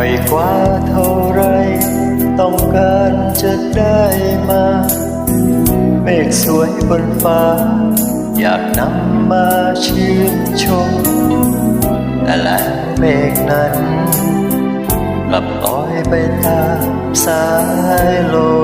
อยกว่าเท่าไร ต้องการจะได้มา เมฆสวยบนฟ้า อยากนำมาชื่นชม แต่และเมฆนั้นกลับลอยไปตามสายลม